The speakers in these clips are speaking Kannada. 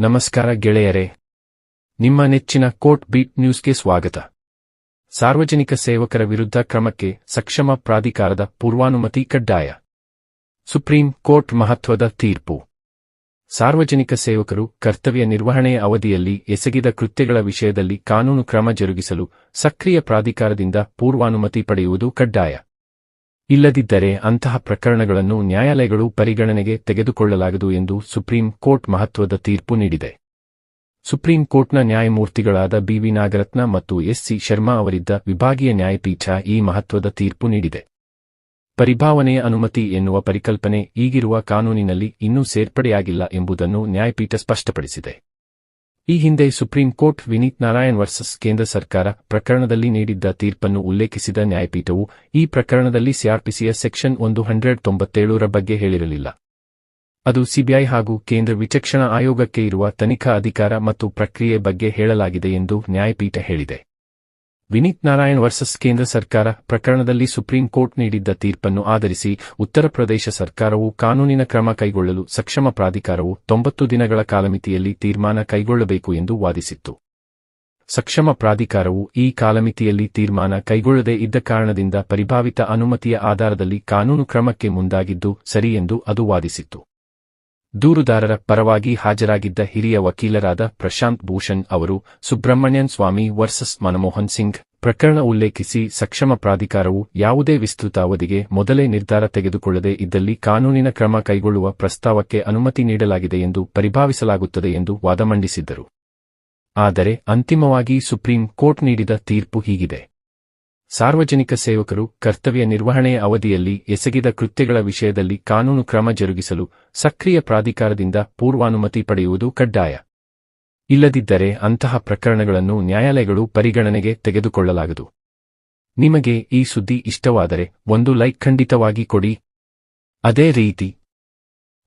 ನಮಸ್ಕಾರ ಗೆಳೆಯರೇ. ನಿಮ್ಮ ನೆಚ್ಚಿನ ಕೋರ್ಟ್ ಬೀಟ್ ನ್ಯೂಸ್ಗೆ ಸ್ವಾಗತ. ಸಾರ್ವಜನಿಕ ಸೇವಕರ ವಿರುದ್ಧ ಕ್ರಮಕ್ಕೆ ಸಕ್ಷಮ ಪ್ರಾಧಿಕಾರದ ಪೂರ್ವಾನುಮತಿ ಕಡ್ಡಾಯ. ಸುಪ್ರೀಂ ಕೋರ್ಟ್ ಮಹತ್ವದ ತೀರ್ಪು. ಸಾರ್ವಜನಿಕ ಸೇವಕರು ಕರ್ತವ್ಯ ನಿರ್ವಹಣೆಯ ಅವಧಿಯಲ್ಲಿ ಎಸಗಿದ ಕೃತ್ಯಗಳ ವಿಷಯದಲ್ಲಿ ಕಾನೂನು ಕ್ರಮ ಜರುಗಿಸಲು ಸಕ್ರಿಯ ಪ್ರಾಧಿಕಾರದಿಂದ ಪೂರ್ವಾನುಮತಿ ಪಡೆಯುವುದು ಕಡ್ಡಾಯ. ಇಲ್ಲದಿದ್ದರೆ ಅಂತಹ ಪ್ರಕರಣಗಳನ್ನು ನ್ಯಾಯಾಲಯಗಳು ಪರಿಗಣನೆಗೆ ತೆಗೆದುಕೊಳ್ಳಲಾಗದು ಎಂದು ಸುಪ್ರೀಂ ಕೋರ್ಟ್ ಮಹತ್ವದ ತೀರ್ಪು ನೀಡಿದೆ. ಸುಪ್ರೀಂ ಕೋರ್ಟ್ನ ನ್ಯಾಯಮೂರ್ತಿಗಳಾದ ಬಿವಿ ನಾಗರತ್ನ ಮತ್ತು ಎಸ್ಸಿ ಶರ್ಮಾ ಅವರಿದ್ದ ವಿಭಾಗೀಯ ನ್ಯಾಯಪೀಠ ಈ ಮಹತ್ವದ ತೀರ್ಪು ನೀಡಿದೆ. ಪರಿಭಾವನೆಯ ಅನುಮತಿ ಎನ್ನುವ ಪರಿಕಲ್ಪನೆ ಈಗಿರುವ ಕಾನೂನಿನಲ್ಲಿ ಇನ್ನೂ ಸೇರ್ಪಡೆಯಾಗಿಲ್ಲ ಎಂಬುದನ್ನು ನ್ಯಾಯಪೀಠ ಸ್ಪಷ್ಟಪಡಿಸಿದೆ. ಈ ಹಿಂದೆ supreme court Vineet Narayan versus ಕೇಂದ್ರ ಸರ್ಕಾರ ಪ್ರಕರಣದಲ್ಲಿ ನೀಡಿದ್ದ ತೀರ್ಪನ್ನು ಉಲ್ಲೇಖಿಸಿದ ನ್ಯಾಯಪೀಠವು ಈ ಪ್ರಕರಣದಲ್ಲಿ ಸಿಆರ್ಪಿಸಿಯ ಸೆಕ್ಷನ್ ಒಂದು ಹಂಡ್ರೆಡ್ ತೊಂಬತ್ತೇಳರ ಬಗ್ಗೆ ಹೇಳಿರಲಿಲ್ಲ. ಅದು ಸಿಬಿಐ ಹಾಗೂ ಕೇಂದ್ರ ವಿಚಕ್ಷಣಾ ಆಯೋಗಕ್ಕೆ ಇರುವ ತನಿಖಾ ಅಧಿಕಾರ ಮತ್ತು ಪ್ರಕ್ರಿಯೆ ಬಗ್ಗೆ ಹೇಳಲಾಗಿದೆ ಎಂದು ನ್ಯಾಯಪೀಠ ಹೇಳಿದೆ. ವಿನೀತ್ ನಾರಾಯಣ್ ವರ್ಸಸ್ ಕೇಂದ್ರ ಸರ್ಕಾರ ಪ್ರಕರಣದಲ್ಲಿ ಸುಪ್ರೀಂ ಕೋರ್ಟ್ ನೀಡಿದ್ದ ತೀರ್ಪನ್ನು ಆಧರಿಸಿ ಉತ್ತರ ಪ್ರದೇಶ ಸರ್ಕಾರವು ಕಾನೂನಿನ ಕ್ರಮ ಕೈಗೊಳ್ಳಲು ಸಕ್ಷಮ ಪ್ರಾಧಿಕಾರವು ತೊಂಬತ್ತು ದಿನಗಳ ಕಾಲಮಿತಿಯಲ್ಲಿ ತೀರ್ಮಾನ ಕೈಗೊಳ್ಳಬೇಕು ಎಂದು ವಾದಿಸಿತ್ತು. ಸಕ್ಷಮ ಪ್ರಾಧಿಕಾರವು ಈ ಕಾಲಮಿತಿಯಲ್ಲಿ ತೀರ್ಮಾನ ಕೈಗೊಳ್ಳದೇ ಇದ್ದ ಕಾರಣದಿಂದ ಪರಿಭಾವಿತ ಅನುಮತಿಯ ಆಧಾರದಲ್ಲಿ ಕಾನೂನು ಕ್ರಮಕ್ಕೆ ಮುಂದಾಗಿದ್ದು ಸರಿ ಎಂದು ಅದು ವಾದಿಸಿತ್ತು. ದೂರುದಾರರ ಪರವಾಗಿ ಹಾಜರಾಗಿದ್ದ ಹಿರಿಯ ವಕೀಲರಾದ ಪ್ರಶಾಂತ್ ಭೂಷಣ್ ಅವರು ಸುಬ್ರಹ್ಮಣ್ಯನ್ ಸ್ವಾಮಿ ವರ್ಸಸ್ ಮನಮೋಹನ್ ಸಿಂಗ್ ಪ್ರಕರಣ ಉಲ್ಲೇಖಿಸಿ ಸಕ್ಷಮ ಪ್ರಾಧಿಕಾರವು ಯಾವುದೇ ವಿಸ್ತೃತ ಅವಧಿಗೆ ಮೊದಲೇ ನಿರ್ಧಾರ ತೆಗೆದುಕೊಳ್ಳದೆ ಇದ್ದಲ್ಲಿ ಕಾನೂನಿನ ಕ್ರಮ ಕೈಗೊಳ್ಳುವ ಪ್ರಸ್ತಾವಕ್ಕೆ ಅನುಮತಿ ನೀಡಲಾಗಿದೆ ಎಂದು ಪರಿಭಾವಿಸಲಾಗುತ್ತದೆ ಎಂದು ವಾದ ಮಂಡಿಸಿದ್ದರು. ಆದರೆ ಅಂತಿಮವಾಗಿ ಸುಪ್ರೀಂ ಕೋರ್ಟ್ ನೀಡಿದ ತೀರ್ಪು ಹೀಗಿದೆ. ಸಾರ್ವಜನಿಕ ಸೇವಕರು ಕರ್ತವ್ಯ ನಿರ್ವಹಣೆಯ ಅವಧಿಯಲ್ಲಿ ಎಸಗಿದ ಕೃತ್ಯಗಳ ವಿಷಯದಲ್ಲಿ ಕಾನೂನು ಕ್ರಮ ಜರುಗಿಸಲು ಸಕ್ರಿಯ ಪ್ರಾಧಿಕಾರದಿಂದ ಪೂರ್ವಾನುಮತಿ ಪಡೆಯುವುದು ಕಡ್ಡಾಯ. ಇಲ್ಲದಿದ್ದರೆ ಅಂತಹ ಪ್ರಕರಣಗಳನ್ನು ನ್ಯಾಯಾಲಯಗಳು ಪರಿಗಣನೆಗೆ ತೆಗೆದುಕೊಳ್ಳಲಾಗದು. ನಿಮಗೆ ಈ ಸುದ್ದಿ ಇಷ್ಟವಾದರೆ ಒಂದು ಲೈಕ್ ಖಂಡಿತವಾಗಿ ಕೊಡಿ. ಅದೇ ರೀತಿ,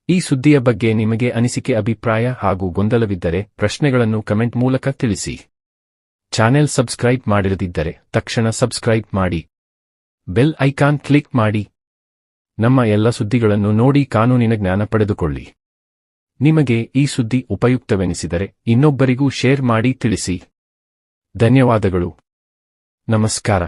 ಈ ಸುದ್ದಿಯ ಬಗ್ಗೆ ನಿಮಗೆ ಅನಿಸಿಕೆ, ಅಭಿಪ್ರಾಯ ಹಾಗೂ ಗೊಂದಲವಿದ್ದರೆ ಪ್ರಶ್ನೆಗಳನ್ನು ಕಮೆಂಟ್ ಮೂಲಕ ತಿಳಿಸಿ. ಚಾನೆಲ್ ಸಬ್ಸ್ಕ್ರೈಬ್ ಮಾಡಿರದಿದ್ದರೆ ತಕ್ಷಣ ಸಬ್ಸ್ಕ್ರೈಬ್ ಮಾಡಿ. ಬೆಲ್ ಐಕಾನ್ ಕ್ಲಿಕ್ ಮಾಡಿ. ನಮ್ಮ ಎಲ್ಲ ಸುದ್ದಿಗಳನ್ನು ನೋಡಿ ಕಾನೂನಿನ ಜ್ಞಾನ ಪಡೆದುಕೊಳ್ಳಿ. ನಿಮಗೆ ಈ ಸುದ್ದಿ ಉಪಯುಕ್ತವೆನಿಸಿದರೆ ಇನ್ನೊಬ್ಬರಿಗೂ ಶೇರ್ ಮಾಡಿ ತಿಳಿಸಿ. ಧನ್ಯವಾದಗಳು. ನಮಸ್ಕಾರ.